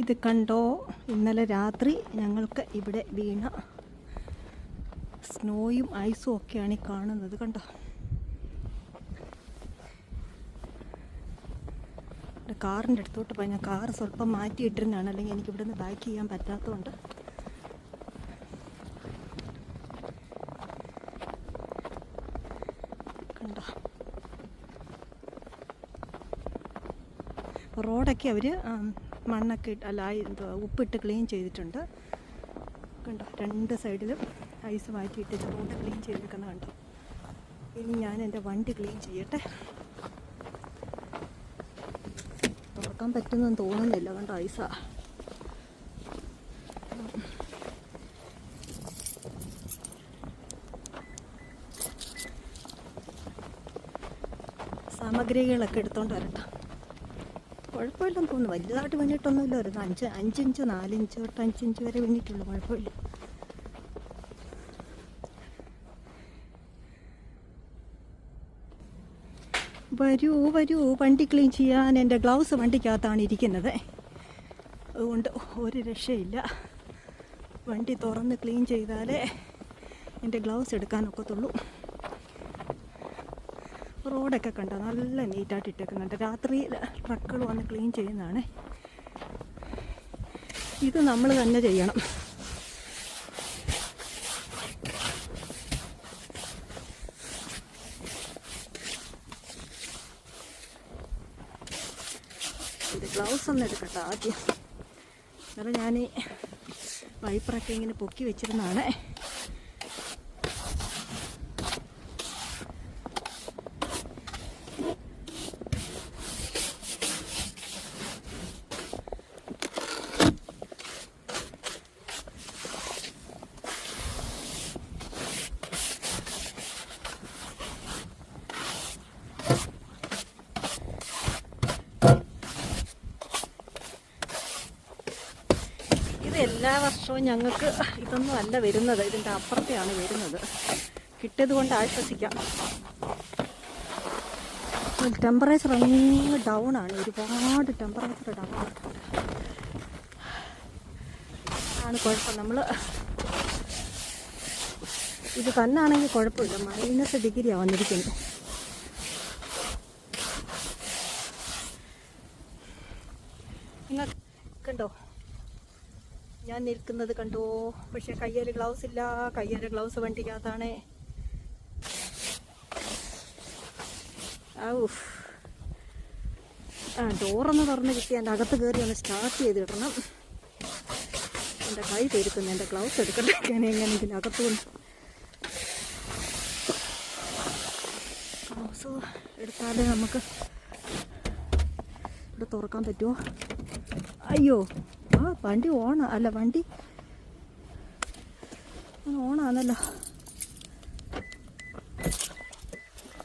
ഇത് കണ്ടോ? ഇന്നലെ രാത്രി ഞങ്ങൾക്ക് ഇവിടെ വീണ സ്നോയും ഐസും ഒക്കെയാണ് ഈ കാണുന്നത് കണ്ടോ? കാറിന്റെ അടുത്തോട്ട് പോയി. ഞാൻ കാറ് സ്വല്പം മാറ്റിയിട്ടിരുന്നാണ് അല്ലെങ്കിൽ എനിക്ക് ഇവിടെ നിന്ന് ബാക്ക് ചെയ്യാൻ പറ്റാത്തതുകൊണ്ട്. കണ്ടോ? റോഡൊക്കെ അവർ മണ്ണൊക്കെ ഇട്ട് അല്ല ഉപ്പിട്ട് ക്ലീൻ ചെയ്തിട്ടുണ്ട്. കണ്ടോ രണ്ട് സൈഡിലും ഐസ് മാറ്റിയിട്ട് റോഡ് ക്ലീൻ ചെയ്തിരിക്കുന്നത് കണ്ടോ. ഇനി ഞാൻ എന്റെ വണ്ടി ക്ലീൻ ചെയ്യട്ടെ. തുറക്കാൻ പറ്റുന്നെന്ന് തോന്നുന്നില്ല കണ്ടോ ഐസാ. സാമഗ്രികളൊക്കെ എടുത്തോണ്ട് വരട്ടെ. കുഴപ്പമില്ലെന്ന് തോന്നുന്നു. വലുതായിട്ട് വീണിട്ടൊന്നുമില്ല ഒരു അഞ്ച് അഞ്ചിഞ്ച് നാലിഞ്ച് തൊട്ട് അഞ്ചിഞ്ച് വരെ വീണിട്ടുള്ളൂ കുഴപ്പമില്ല. വരൂ വരൂ. വണ്ടി ക്ലീൻ ചെയ്യാൻ എന്റെ ഗ്ലൗസ് വണ്ടിക്കകത്താണ് ഇരിക്കുന്നത്. അതുകൊണ്ട് ഒരു രക്ഷയില്ല. വണ്ടി തുറന്ന് ക്ലീൻ ചെയ്താലേ എന്റെ ഗ്ലൗസ് എടുക്കാനൊക്കത്തുള്ളൂ റോഡൊക്കെ കണ്ടോ? നല്ല നീറ്റായിട്ട് ഇട്ടേക്കുന്നുണ്ട്. രാത്രി ട്രക്കുകൾ വന്ന് ക്ലീൻ ചെയ്യുന്നതാണ്. ഇത് നമ്മൾ തന്നെ ചെയ്യണം. ഇത് ഗ്ലൗസ് ഒന്ന് എടുക്കട്ടെ ആദ്യം. കാരണം ഞാൻ വൈപ്പറൊക്കെ ഇങ്ങനെ പൊക്കി വെച്ചിരുന്നതാണ് ഇത് എല്ലാ വർഷവും ഞങ്ങൾക്ക് ഇതൊന്നും അല്ല വരുന്നത്. ഇതിന്റെ അപ്പുറത്തെയാണ് വരുന്നത്. കിട്ടിയത് കൊണ്ട് ആശ്വസിക്കാം. ടെമ്പറേച്ചർ അങ്ങ് ഡൗൺ ആണ്. ഒരുപാട് ടെമ്പറേച്ചർ ഡൗൺ ആണ്. കുഴപ്പം. നമ്മൾ ഇത് തന്നാണെങ്കിൽ കുഴപ്പമില്ല. മൈനസ് ഡിഗ്രിയാണ് വന്നിരിക്കുന്നത് നിങ്ങൾ കണ്ടോ ഞാൻ നിൽക്കുന്നത് കണ്ടോ? പക്ഷെ കയ്യിൽ ഗ്ലൗസ് ഇല്ല. കയ്യിൽ ഗ്ലൗസ് വണ്ടിക്കകത്താണ്. ഔഫ് ആ ഡോറൊന്ന് തുറന്ന് കിട്ടി. എന്റെ അകത്ത് കയറി ഒന്ന് സ്റ്റാർട്ട് ചെയ്ത് കിട്ടണം എന്റെ കൈ പെരുക്കുന്നു എന്റെ ഗ്ലൗസ് എടുക്കട്ടെ. ഞാൻ ഇതിന്റെ അകത്ത് കൊണ്ട്. ഗ്ലൗസ് എടുത്താലേ നമുക്ക് ഇവിടെ തുറക്കാൻ പറ്റുമോ അയ്യോ. വണ്ടി ഓണ അല്ല വണ്ടി. ഓണാന്നല്ലോ.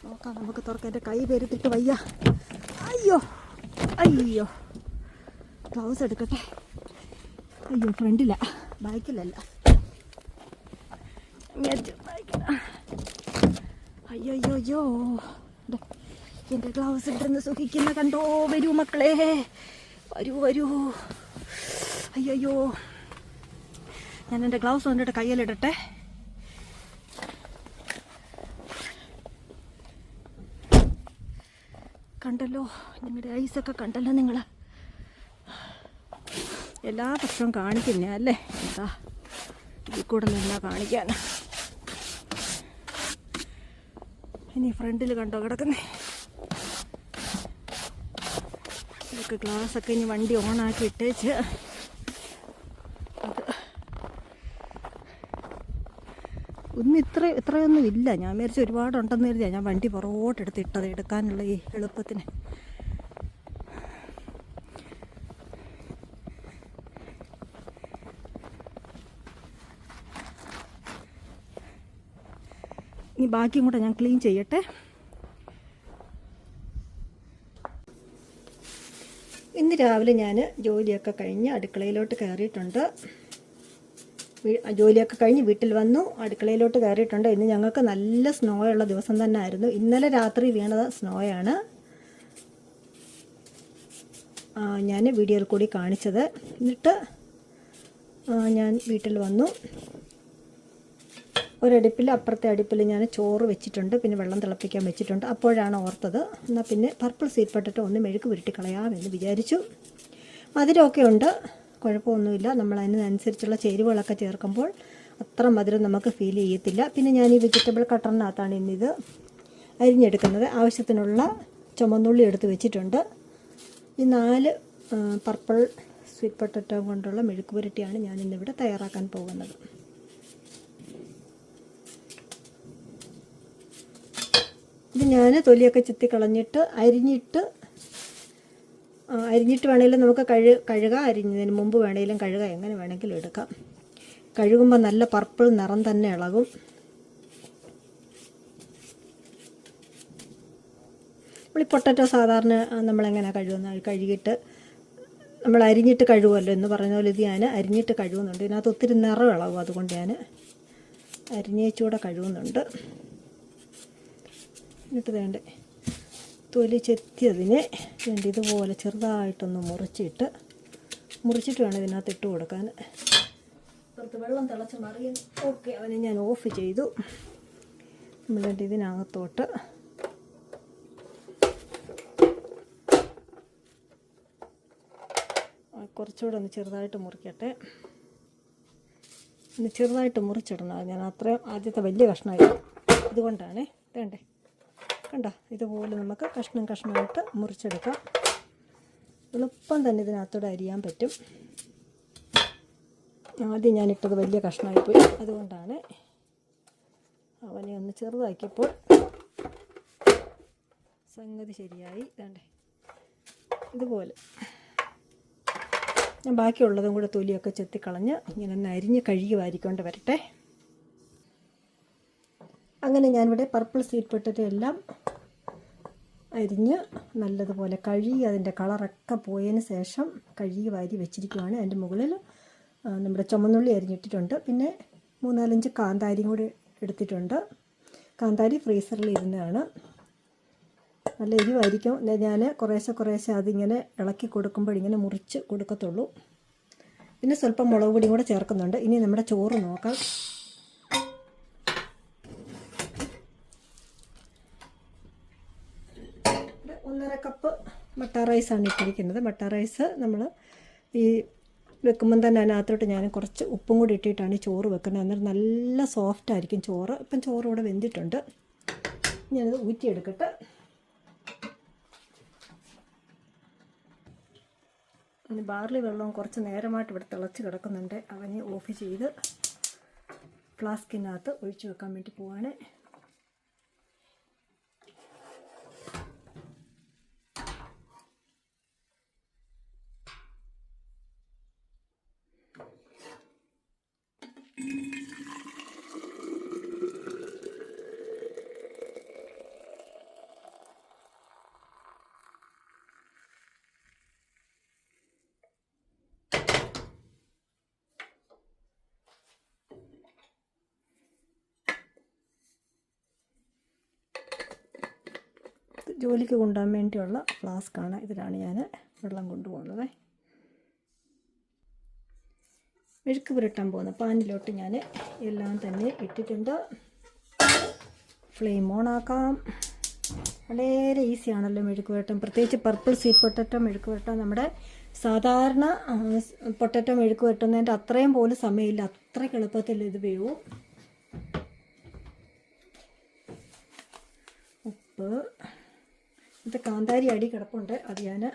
നോക്കാം നമുക്ക് തുറക്കാം. എന്റെ കൈ പെരുത്തിട്ട് വയ്യ. അയ്യോ അയ്യോ. ഗ്ലൗസ് എടുക്കട്ടെ. അയ്യോ ഫ്രണ്ടില്ല ബാക്കിലല്ല. അയ്യോ അയ്യോ അയ്യോ എന്റെ ഗ്ലൗസ് ഇട്ടിരുന്ന് സുഖിക്കുന്ന കണ്ടോ വരൂ മക്കളെ. വരൂ വരൂ. അയ്യോ ഞാൻ എന്റെ ഗ്ലൗസ് വന്നിട്ട് കയ്യിലിടട്ടെ. കണ്ടല്ലോ നിങ്ങളുടെ ഐസൊക്കെ കണ്ടല്ലോ നിങ്ങൾ എല്ലാ പ്രശ്നവും കാണിക്കുന്ന അല്ലേ? എന്താ ഇതിൽ കൂടെ നിന്നാ കാണിക്കാൻ? ഇനി ഫ്രണ്ടിൽ കണ്ടോ കിടക്കുന്നേ? ഇതൊക്കെ ഗ്ലാസ്സൊക്കെ ഇനി വണ്ടി ഓണാക്കി ഇട്ടേച്ച്. ഒന്നും ഇത്ര ഇത്രയൊന്നും ഇല്ല. ഞാൻ വിചാരിച്ചു ഒരുപാടുണ്ടെന്ന് കരുതിയാണ് ഞാൻ വണ്ടി പുറകോട്ടെടുത്ത് ഇട്ടത് എടുക്കാനുള്ള ഈ എളുപ്പത്തിന്. ഇനി ബാക്കിയും കൂടെ ഞാൻ ക്ലീൻ ചെയ്യട്ടെ. ഇന്ന് രാവിലെ ഞാൻ ജോലിയൊക്കെ കഴിഞ്ഞ് അടുക്കളയിലോട്ട് കയറിയിട്ടുണ്ട്. ജോലിയൊക്കെ കഴിഞ്ഞ് വീട്ടിൽ വന്നു അടുക്കളയിലോട്ട് കയറിയിട്ടുണ്ട്. ഇന്ന് ഞങ്ങൾക്ക് നല്ല സ്നോ ഉള്ള ദിവസം തന്നെ ആയിരുന്നു ഇന്നലെ രാത്രി വീണത് സ്നോയാണ്. ഞാൻ വീഡിയോയിൽ കൂടി കാണിച്ചത്. എന്നിട്ട് ഞാൻ വീട്ടിൽ വന്നു. ഒരടുപ്പിൽ അപ്പുറത്തെ അടുപ്പിൽ ഞാൻ ചോറ് വെച്ചിട്ടുണ്ട്. പിന്നെ വെള്ളം തിളപ്പിക്കാൻ വെച്ചിട്ടുണ്ട്. അപ്പോഴാണ് ഓർത്തത്. എന്നാൽ പിന്നെ പർപ്പിൾ സീറ്റ് പട്ടിട്ട് ഒന്ന് മെഴുക്ക് പുരട്ടി കളയാമെന്ന് വിചാരിച്ചു. മധുരമൊക്കെ ഉണ്ട്. കുഴപ്പമൊന്നുമില്ല. നമ്മൾ അതിനനുസരിച്ചുള്ള ചേരുവകളൊക്കെ ചേർക്കുമ്പോൾ അത്ര മധുരം നമുക്ക് ഫീൽ ചെയ്യത്തില്ല. പിന്നെ ഞാൻ ഈ വെജിറ്റബിൾ കട്ടറിനകത്താണ് ഇന്നിത് അരിഞ്ഞെടുക്കുന്നത്. ആവശ്യത്തിനുള്ള ചുമന്നുള്ളി എടുത്ത് വെച്ചിട്ടുണ്ട്. ഈ നാല് പർപ്പിൾ സ്വീറ്റ് പൊട്ടറ്റോ കൊണ്ടുള്ള മെഴുക്ക് പുരട്ടിയാണ് ഞാൻ ഇന്നിവിടെ തയ്യാറാക്കാൻ പോകുന്നത്. ഇത് ഞാൻ തൊലിയൊക്കെ ചുത്തിക്കളഞ്ഞിട്ട് അരിഞ്ഞിട്ട് അരിഞ്ഞിട്ട് വേണമെങ്കിലും നമുക്ക് കഴു കഴുക അരിഞ്ഞതിന് മുമ്പ് വേണമെങ്കിലും കഴുകാം എങ്ങനെ വേണമെങ്കിലും എടുക്കാം. കഴുകുമ്പോൾ നല്ല പർപ്പിൾ നിറം തന്നെ ഇളകും. നമ്മൾ ഈ പൊട്ടറ്റോ സാധാരണ നമ്മളെങ്ങനെ കഴുകുന്ന? കഴുകിയിട്ട് നമ്മൾ അരിഞ്ഞിട്ട് കഴുകുമല്ലോ എന്ന് പറഞ്ഞ പോലെ ഇത് ഞാൻ അരിഞ്ഞിട്ട് കഴുകുന്നുണ്ട്. ഇതിനകത്ത് ഒത്തിരി നിറം ഇളകും അതുകൊണ്ട് ഞാൻ അരിഞ്ഞേച്ചൂടെ കഴുകുന്നുണ്ട്. എന്നിട്ട് വേണ്ടേ? തൊലി ചെത്തിയതിനെ വേണ്ടി ഇതുപോലെ ചെറുതായിട്ടൊന്ന് മുറിച്ചിട്ട് മുറിച്ചിട്ട് വേണം ഇതിനകത്ത് ഇട്ട് കൊടുക്കാൻ. പുറത്ത് വെള്ളം തിളച്ച് മറിയും ഓക്കെ അവനെ ഞാൻ ഓഫ് ചെയ്തു. നമ്മളുടെ ഇതിനകത്തോട്ട് കുറച്ചുകൂടെ ഒന്ന് ചെറുതായിട്ട് മുറിക്കട്ടെ. ഒന്ന് ചെറുതായിട്ട് മുറിച്ചിടണം. ഞാൻ അത്രയും ആദ്യത്തെ വലിയ കഷ്ണമായി ഇതുകൊണ്ടാണ്. വേണ്ടേ കണ്ടോ? ഇതുപോലെ നമുക്ക് കഷ്ണം കഷ്ണമായിട്ട് മുറിച്ചെടുക്കാം. എളുപ്പം തന്നെ ഇതിനകത്തോടെ അരിയാൻ പറ്റും. ആദ്യം ഞാനിട്ടത് വലിയ കഷ്ണമായിപ്പോയി. അതുകൊണ്ടാണ് അവനെ ഒന്ന് ചെറുതാക്കിയപ്പോൾ സംഗതി ശരിയായി. വേണ്ടേ ഇതുപോലെ. ഞാൻ ബാക്കിയുള്ളതും കൂടെ തൊലിയൊക്കെ ചെത്തിക്കളഞ്ഞ് ഇങ്ങനെ ഒന്ന് അരിഞ്ഞ് കഴുകി വാരിക്കൊണ്ട് വരട്ടെ. അങ്ങനെ ഞാനിവിടെ പർപ്പിൾ സീഡ് പൊട്ടറ്റോ എല്ലാം അരിഞ്ഞ് നല്ലതുപോലെ കഴുകി അതിന്റെ കളറൊക്കെ പോയതിന് ശേഷം കഴുകി വാരി വെച്ചിരിക്കുകയാണ് അതിന്റെ മുകളിൽ നമ്മുടെ ചുമന്നുള്ളി അരിഞ്ഞിട്ടിട്ടുണ്ട്. പിന്നെ മൂന്നാലഞ്ച് കാന്താരിയും കൂടി എടുത്തിട്ടുണ്ട്. കാന്താരി ഫ്രീസറിൽ ഇരുന്നതാണ് നല്ല എരിവായിരിക്കും. ഞാൻ കുറേശ്ശെ കുറേശ്ശെ അതിങ്ങനെ ഇളക്കി കൊടുക്കുമ്പോൾ ഇങ്ങനെ മുറിച്ച് കൊടുക്കത്തുള്ളൂ. പിന്നെ സ്വല്പം മുളക് പൊടിയും കൂടെ ചേർക്കുന്നുണ്ട്. ഇനി നമ്മുടെ ചോറ് നോക്കാം ഇവിടെ ഒന്നര കപ്പ് മട്ട റൈസാണ് ഇട്ടിരിക്കുന്നത്. മട്ട റൈസ് നമ്മൾ ഈ വെക്കുമ്പം തന്നെ അതിനകത്തോട്ട് ഞാൻ കുറച്ച് ഉപ്പും കൂടി ഇട്ടിട്ടാണ് ഈ ചോറ് വെക്കുന്നത്. അന്നേരം നല്ല സോഫ്റ്റ് ആയിരിക്കും ചോറ്. ഇപ്പം ചോറ് ഇവിടെ വെന്തിട്ടുണ്ട്. ഞാനത് ഊറ്റിയെടുക്കട്ടെ. ഇനി ബാർലി വെള്ളവും കുറച്ച് നേരമായിട്ട് ഇവിടെ തിളച്ച് കിടക്കുന്നുണ്ട്. അവനെ ഓഫ് ചെയ്ത് ഫ്ലാസ്കിനകത്ത് ഒഴിച്ചു വെക്കാൻ വേണ്ടി പോവാണ്. ജോലിക്ക് കൊണ്ടുപോകാൻ വേണ്ടിയുള്ള ഫ്ലാസ്ക്കാണ് ഇതിലാണ് ഞാൻ വെള്ളം കൊണ്ടുപോകുന്നത്. മെഴുക്ക് പുരട്ടാൻ പോകുന്ന. പാനിലോട്ട് ഞാൻ എല്ലാം തന്നെ ഇട്ടിട്ടുണ്ട്. ഫ്ലെയിം ഓൺ ആക്കാം. വളരെ ഈസിയാണല്ലോ മെഴുക്ക് പുരട്ടം പ്രത്യേകിച്ച് പർപ്പിൾ സ്വീറ്റ് പൊട്ടറ്റോ മെഴുക്ക് പുരട്ടം നമ്മുടെ സാധാരണ പൊട്ടറ്റോ മെഴുക്ക് പുരട്ടുന്നതിന്റെ അത്രയും പോലും സമയമില്ല. അത്രയ്ക്ക് എളുപ്പത്തിൽ ഇത് വേവും. ഉപ്പ്. ഇത് കാന്താരി അടി കിടപ്പുണ്ട്. അത് ഞാൻ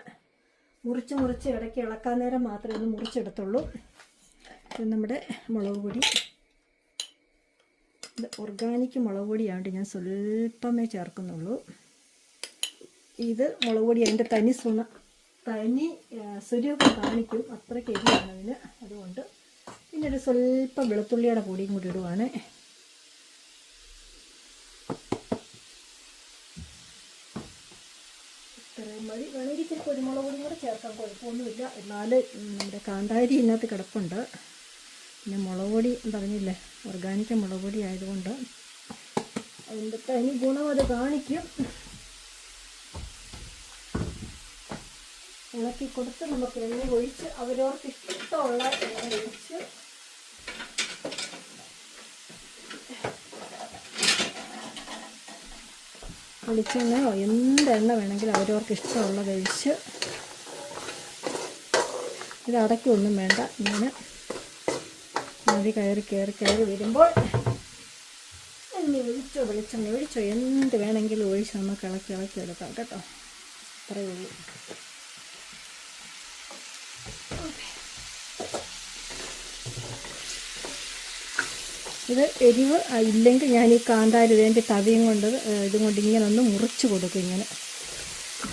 മുറിച്ച് മുറിച്ച് ഇടയ്ക്ക് ഇളക്കാൻ നേരം മാത്രമേ ഒന്ന് മുറിച്ചെടുത്തുള്ളൂ. ഇത് നമ്മുടെ മുളക് പൊടി. ഇത് ഓർഗാനിക് മുളക് പൊടിയാണ്ട് ഞാൻ സ്വല്പമേ ചേർക്കുന്നുള്ളൂ. ഇത് മുളക് പൊടി അതിന്റെ തനി സുണ തനി സ്വരൂപം കാണിക്കും. അത്രയ്ക്ക് എരിയാണ് അതിന്. അതുകൊണ്ട് പിന്നെ ഒരു സ്വല്പം വെളുത്തുള്ളിയുടെ പൊടിയും കൂടി ഇടുവാണ്. ഇത്രയും മതി. വേണമെങ്കിൽ ഇച്ചിരി കുരുമുളക് പൊടിയും കൂടെ ചേർക്കാൻ കുഴപ്പമൊന്നുമില്ല. എന്നാൽ നമ്മുടെ കാന്താരി ഇതിനകത്ത് കിടപ്പുണ്ട്. പിന്നെ മുളക് പൊടി പറഞ്ഞില്ലേ? ഓർഗാനിക് മുളക് പൊടി ആയതുകൊണ്ട് അതിന്റെ തനി ഗുണം അത് കാണിക്കും. ഇളക്കി കൊടുത്ത് നമുക്ക് എണ്ണ ഒഴിച്ച് അവരവർക്ക് ഇഷ്ടമുള്ള ഒഴിച്ച് വെളിച്ചെണ്ണയോ എന്ത് എണ്ണ വേണമെങ്കിലും അവരവർക്ക് ഇഷ്ടമുള്ളത് ഒഴിച്ച് ഇത് അടയ്ക്കൊന്നും വേണ്ട. ഇങ്ങനെ മതി കയറി കയറി കയറി വരുമ്പോൾ എണ്ണി ഒഴിച്ചോ വെളിച്ചെണ്ണ ഒഴിച്ചോ എന്ത് വേണമെങ്കിലും ഒഴിച്ച് നമുക്ക് ഇളക്കി ഇളക്കി എടുക്കാം കേട്ടോ. അത്രയേ ഉള്ളൂ. ഇത് എരിവ് ഇല്ലെങ്കിൽ ഞാൻ ഈ കാന്താരി ഇതിന്റെ തവിയും കൊണ്ട് ഇതും കൊണ്ട് ഇങ്ങനെ ഒന്ന് മുറിച്ച് കൊടുക്കും ഇങ്ങനെ.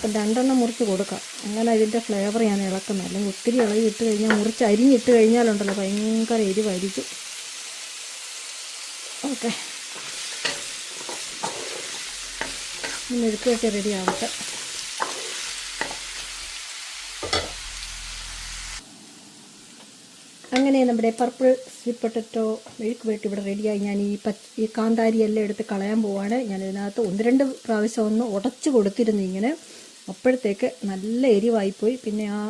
ഇപ്പം രണ്ടെണ്ണം മുറിച്ച് കൊടുക്കാം. അങ്ങനെ ഇതിന്റെ ഫ്ലേവർ ഞാൻ ഇളക്കുന്നത് അല്ലെങ്കിൽ ഒത്തിരി ഇളകി ഇട്ട് കഴിഞ്ഞാൽ മുറിച്ച് അരിഞ്ഞിട്ട് കഴിഞ്ഞാലുണ്ടല്ലോ ഭയങ്കര എരിവായിരിക്കും. ഓക്കെ. മെഴുക്കൊക്കെ റെഡി ആവട്ടെ. അങ്ങനെ നമ്മുടെ പർപ്പിൾ സ്വീറ്റ് പൊട്ടറ്റോ മെഴുക്ക് വെട്ടി ഇവിടെ റെഡിയായി ഞാൻ ഈ പച്ച ഈ കാന്താരി എല്ലാം എടുത്ത് കളയാൻ പോവാണ്. ഞാൻ ഇതിനകത്ത് ഒന്ന് രണ്ട് പ്രാവശ്യം ഒന്ന് ഉടച്ചു കൊടുത്തിരുന്നു ഇങ്ങനെ. അപ്പോഴത്തേക്ക് നല്ല എരിവായിപ്പോയി. പിന്നെ ആ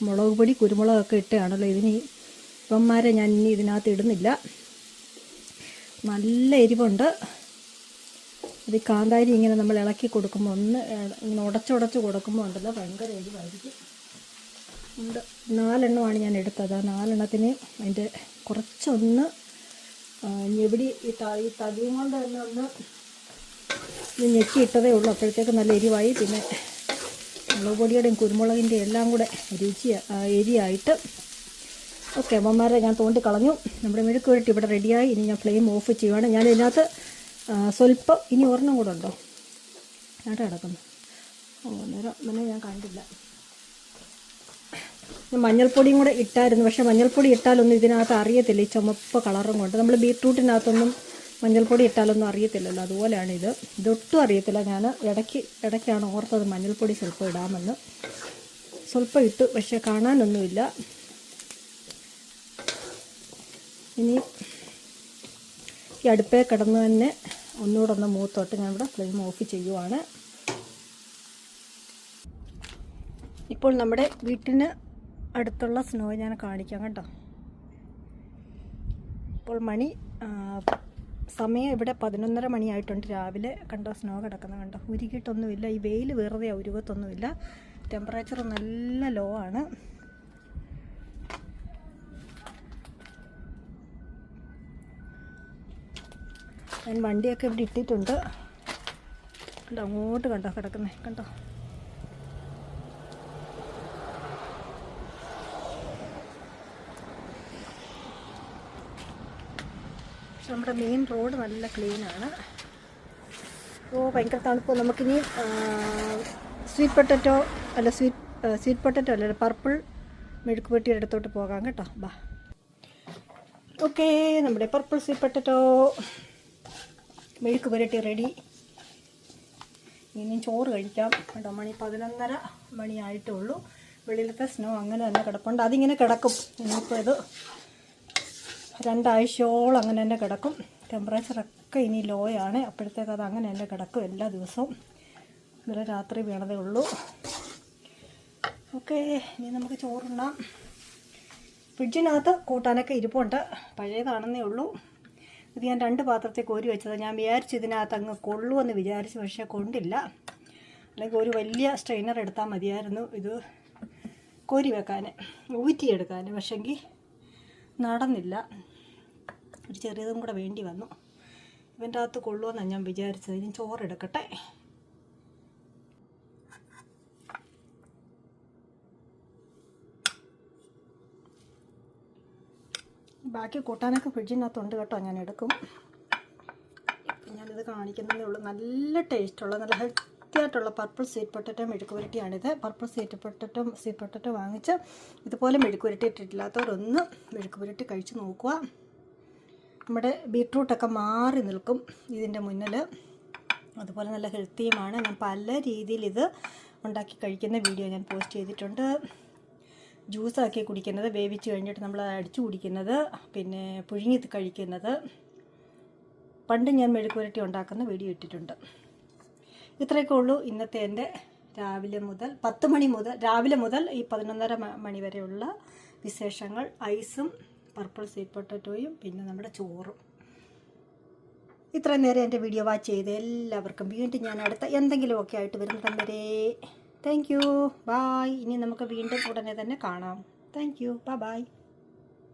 മുളക് പൊടി കുരുമുളകൊക്കെ ഇട്ടാണല്ലോ ഇതിന്. ഇവന്മാരെ ഞാൻ ഇനി ഇതിനകത്ത് ഇടുന്നില്ല. നല്ല എരിവുണ്ട്. ഇത് കാന്താരി ഇങ്ങനെ നമ്മൾ ഇളക്കി കൊടുക്കുമ്പോൾ ഒന്ന് ഇങ്ങനെ ഉടച്ചുടച്ച് കൊടുക്കുമ്പോൾ ഉണ്ടല്ലോ ഭയങ്കര എരിവായിരിക്കും. ഉണ്ട്. നാലെണ്ണമാണ് ഞാൻ എടുത്തത്. ആ നാലെണ്ണത്തിന് അതിന്റെ കുറച്ചൊന്ന് ഞെവിടി ഈ ത ഈ തടിയും കൊണ്ട് തന്നെ ഒന്ന് ഞെക്കി ഇട്ടതേ ഉള്ളൂ. അപ്പോഴത്തേക്ക് നല്ല എരിവായി. പിന്നെ മുളക് പൊടിയുടെയും കുരുമുളകിന്റെയും എല്ലാം കൂടെ രുചി എരിയായിട്ട്. ഓക്കെ അമ്മമാരെ ഞാൻ തോണ്ടി കളഞ്ഞു. നമ്മുടെ മെഴുക്ക് പുരട്ടി ഇവിടെ റെഡിയായി. ഇനി ഞാൻ ഫ്ലെയിം ഓഫ് ചെയ്യുവാണ്. ഞാൻ ഇതിനകത്ത് സ്വല്പം ഇനി ഒരെണ്ണം കൂടെ ഉണ്ടോ? അവിടെ കിടക്കുന്നു. ഓ പിന്നെ ഞാൻ കണ്ടില്ല. മഞ്ഞൾപ്പൊടിയും കൂടെ ഇട്ടായിരുന്നു. പക്ഷേ മഞ്ഞൾപ്പൊടി ഇട്ടാലൊന്നും ഇതിനകത്ത് അറിയത്തില്ല. ഈ ചുമപ്പ് കളറും കൊണ്ട്. നമ്മൾ ബീട്രൂട്ടിനകത്തൊന്നും മഞ്ഞൾപ്പൊടി ഇട്ടാലൊന്നും അറിയത്തില്ലല്ലോ. അതുപോലെയാണ് ഇത് ഇതൊട്ടും അറിയത്തില്ല. ഞാൻ ഇടയ്ക്ക് ഇടയ്ക്കാണ് ഓർത്തത് മഞ്ഞൾപ്പൊടി സ്വല്പം ഇടാമെന്ന്. സ്വല്പം ഇട്ടു പക്ഷേ കാണാനൊന്നുമില്ല. ഇനി ഈ അടുപ്പേ കിടന്ന് തന്നെ ഒന്നുകൂടെ ഒന്ന് മൂത്തോട്ട് ഞാൻ ഇവിടെ ഫ്ലെയിം ഓഫ് ചെയ്യുവാണ്. ഇപ്പോൾ നമ്മുടെ വീട്ടിന് അടുത്തുള്ള സ്നോ ഞാൻ കാണിക്കാം കേട്ടോ. ഇപ്പോൾ മണി സമയം ഇവിടെ പതിനൊന്നര മണിയായിട്ടുണ്ട്. രാവിലെ കണ്ടോ സ്നോ കിടക്കുന്നത് കണ്ടോ? ഉരുകിയിട്ടൊന്നുമില്ല. ഈ വെയിൽ വെറുതെ ഉരുകത്തൊന്നുമില്ല. ടെമ്പറേച്ചർ നല്ല ലോ ആണ്. ഞാൻ വണ്ടിയൊക്കെ ഇവിടെ ഇട്ടിട്ടുണ്ട്. കണ്ടോ അങ്ങോട്ട് കണ്ടോ കിടക്കുന്നേ? കണ്ടോ? നമ്മുടെ മെയിൻ റോഡ് നല്ല ക്ലീനാണ് ഓ ഭയങ്കര തണുപ്പ്. നമുക്കിനി സ്വീറ്റ് പൊട്ടറ്റോ അല്ല സ്വീറ്റ് സ്വീറ്റ് പൊട്ടറ്റോ അല്ല പർപ്പിൾ മെഴുക്ക് പെട്ടിയുടെ അടുത്തോട്ട് പോകാം കേട്ടോ. ബാ. ഓക്കെ നമ്മുടെ പർപ്പിൾ സ്വീറ്റ് പൊട്ടറ്റോ മെഴുക്ക് പുരട്ടി റെഡി ഇനി ചോറ് കഴിക്കാം. കേട്ടോ മണി പതിനൊന്നര മണിയായിട്ടുള്ളൂ. വെളിയിലത്തെ സ്നോ അങ്ങനെ തന്നെ കിടപ്പുണ്ട്. അതിങ്ങനെ കിടക്കും. ഇനിയിപ്പോൾ ഇത് രണ്ടാഴ്ചയോളം അങ്ങനെ തന്നെ കിടക്കും. ടെമ്പറേച്ചറൊക്കെ ഇനി ലോ ആണ്. അപ്പോഴത്തേക്ക് അത് അങ്ങനെ തന്നെ കിടക്കും എല്ലാ ദിവസവും. ഇന്നലെ രാത്രി വീണതേ ഉള്ളൂ. ഓക്കെ ഇനി നമുക്ക് ചോറുണ്ണാം. ഫ്രിഡ്ജിനകത്ത് കൂട്ടാനൊക്കെ ഇരിപ്പുണ്ട്. പഴയതാണെന്നേ ഉള്ളൂ. ഇത് ഞാൻ രണ്ട് പാത്രത്തിൽ കോരി വെച്ചത്. ഞാൻ വിചാരിച്ചു ഇതിനകത്ത് അങ്ങ് കൊള്ളുമെന്ന് വിചാരിച്ചു പക്ഷേ കൊണ്ടില്ല. അല്ലെങ്കിൽ ഒരു വലിയ സ്ട്രെയിനർ എടുത്താൽ മതിയായിരുന്നു ഇത് കോരി വെക്കാൻ ഊറ്റിയെടുക്കാൻ പക്ഷെങ്കിൽ നടന്നില്ല. ഒരു ചെറിയതും കൂടെ വേണ്ടി വന്നു. ഇവന്റെ അകത്ത് കൊള്ളുമെന്നാണ് ഞാൻ വിചാരിച്ചത്. ഇനി ചോറെടുക്കട്ടെ. ബാക്കി കൂട്ടാനൊക്കെ ഫ്രിഡ്ജിനകത്തുണ്ട് കേട്ടോ ഞാൻ എടുക്കും. ഞാനിത് കാണിക്കുന്നതേ ഉള്ളൂ. നല്ല ടേസ്റ്റുള്ള നല്ല ഹെൽത്തി ആയിട്ടുള്ള പർപ്പിൾ സ്വീറ്റ് പൊട്ടറ്റോ മെഴുക്ക് പുരട്ടിയാണിത് purple sweet potato sweet potato വാങ്ങിച്ച് ഇതുപോലെ മെഴുക്കുപുരട്ടി ഇട്ടിട്ടില്ലാത്തവരൊന്ന് മെഴുക്ക് പുരട്ടി കഴിച്ച് നോക്കുക. നമ്മുടെ ബീട്രൂട്ടൊക്കെ മാറി നിൽക്കും ഇതിന്റെ മുന്നിൽ. അതുപോലെ നല്ല ഹെൽത്തിയുമാണ്. ഞാൻ പല രീതിയിൽ ഇത് ഉണ്ടാക്കി കഴിക്കുന്ന വീഡിയോ ഞാൻ പോസ്റ്റ് ചെയ്തിട്ടുണ്ട്. ജ്യൂസാക്കി കുടിക്കുന്നത് വേവിച്ച് കഴിഞ്ഞിട്ട് നമ്മൾ അടിച്ചു കുടിക്കുന്നത് പിന്നെ പുഴുങ്ങി കഴിക്കുന്നത്. പണ്ട് ഞാൻ മെഴുക്കുരട്ടി ഉണ്ടാക്കുന്ന വീഡിയോ ഇട്ടിട്ടുണ്ട്. ഇത്രയൊക്കെ ഉള്ളൂ ഇന്നത്തെ എന്റെ രാവിലെ മുതൽ പത്ത് മണി മുതൽ രാവിലെ മുതൽ ഈ പതിനൊന്നര മണി വരെയുള്ള വിശേഷങ്ങൾ ഐസും പർപ്പിൾ സ്വീറ്റ് പൊട്ടറ്റോയും പിന്നെ നമ്മുടെ ചോറും. ഇത്രയും നേരം എന്റെ വീഡിയോ വാച്ച് ചെയ്ത് എല്ലാവർക്കും വീണ്ടും ഞാൻ അടുത്ത എന്തെങ്കിലും ഒക്കെ ആയിട്ട് വരുന്ന വരെ. താങ്ക് യു ബായ് ഇനി നമുക്ക് വീണ്ടും ഉടനെ തന്നെ കാണാം. Thank you by